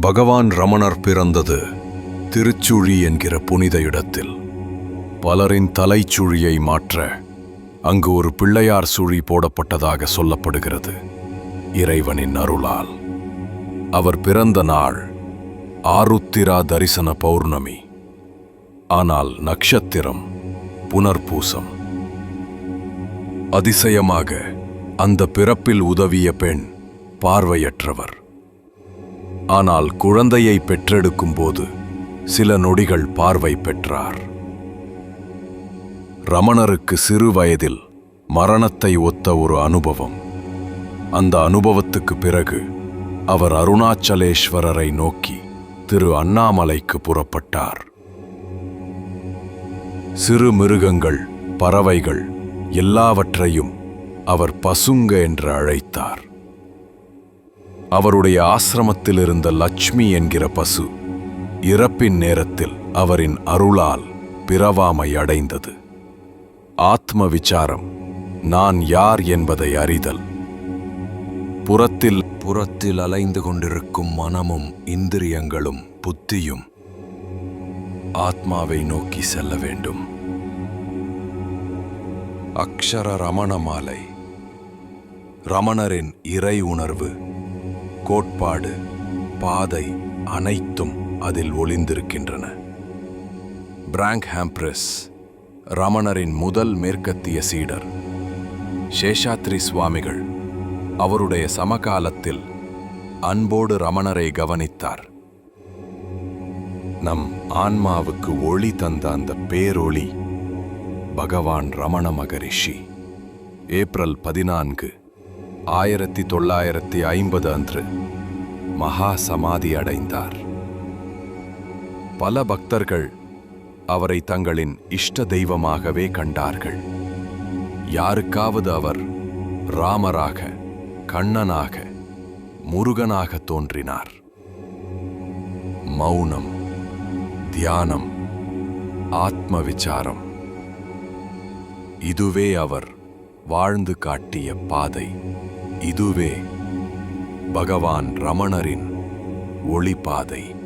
பகவான் ரமணர் பிறந்தது திருச்சுழி என்கிற புனித இடத்தில். பலரின் தலைச்சுழியை மாற்ற அங்கு ஒரு பிள்ளையார் சுழி போடப்பட்டதாக சொல்லப்படுகிறது இறைவனின் அருளால். அவர் பிறந்த நாள் ஆருத்திரா தரிசன பௌர்ணமி. ஆனால் நட்சத்திரம் புனர்பூசம். அதிசயமாக அந்த பிறப்பில் உதவிய பெண் பார்வையற்றவர். ஆனால் குழந்தையை பெற்றெடுக்கும் போது சில நொடிகள் பார்வை பெற்றார். ரமணருக்கு சிறு வயதில் மரணத்தை ஒத்த ஒரு அனுபவம். அந்த அனுபவத்துக்கு பிறகு அவர் அருணாச்சலேஸ்வரரை நோக்கி திரு அண்ணாமலைக்கு புறப்பட்டார். சிறு மிருகங்கள் பறவைகள் எல்லாவற்றையும் அவர் பசுங்க என்று அழைத்தார். அவருடைய ஆசிரமத்தில் இருந்த லட்சுமி என்கிற பசு இறப்பின் நேரத்தில் அவரின் அருளால் பிறவாமை அடைந்தது. ஆத்ம விசாரம் நான் யார் என்பதை அறிதல். புறத்தில் புறத்தில் அலைந்து கொண்டிருக்கும் மனமும் இந்திரியங்களும் புத்தியும் ஆத்மாவை நோக்கி செல்ல வேண்டும். அக்ஷர ரமண மாலை ரமணரின் இறை உணர்வு கோட்பாடு பாதை அனைத்தும் அதில் ஒளிந்திருக்கின்றன. பிராங்க் ஹாம்ப்ரஸ் ரமணரின் முதல் மேற்கத்திய சீடர். சேஷாத்ரி சுவாமிகள் அவருடைய சமகாலத்தில் அன்போடு ரமணரை கவனித்தார். நம் ஆன்மாவுக்கு ஒளி தந்த அந்த பேரொளி பகவான் ரமண மகரிஷி. ஏப்ரல் பதினான்கு ஆயிரத்தி தொள்ளாயிரத்தி ஐம்பது அன்று மகா சமாதி அடைந்தார். பல பக்தர்கள் அவரை தங்களின் இஷ்ட தெய்வமாகவே கண்டார்கள். யாருக்காவது அவர் ராமராக கண்ணனாக முருகனாக தோன்றினார். மௌனம் தியானம் ஆத்ம விசாரம் இதுவே அவர் வாழ்ந்து காட்டிய பாதை. இதுவே பகவான் ரமணரின் ஒளிப்பாதை.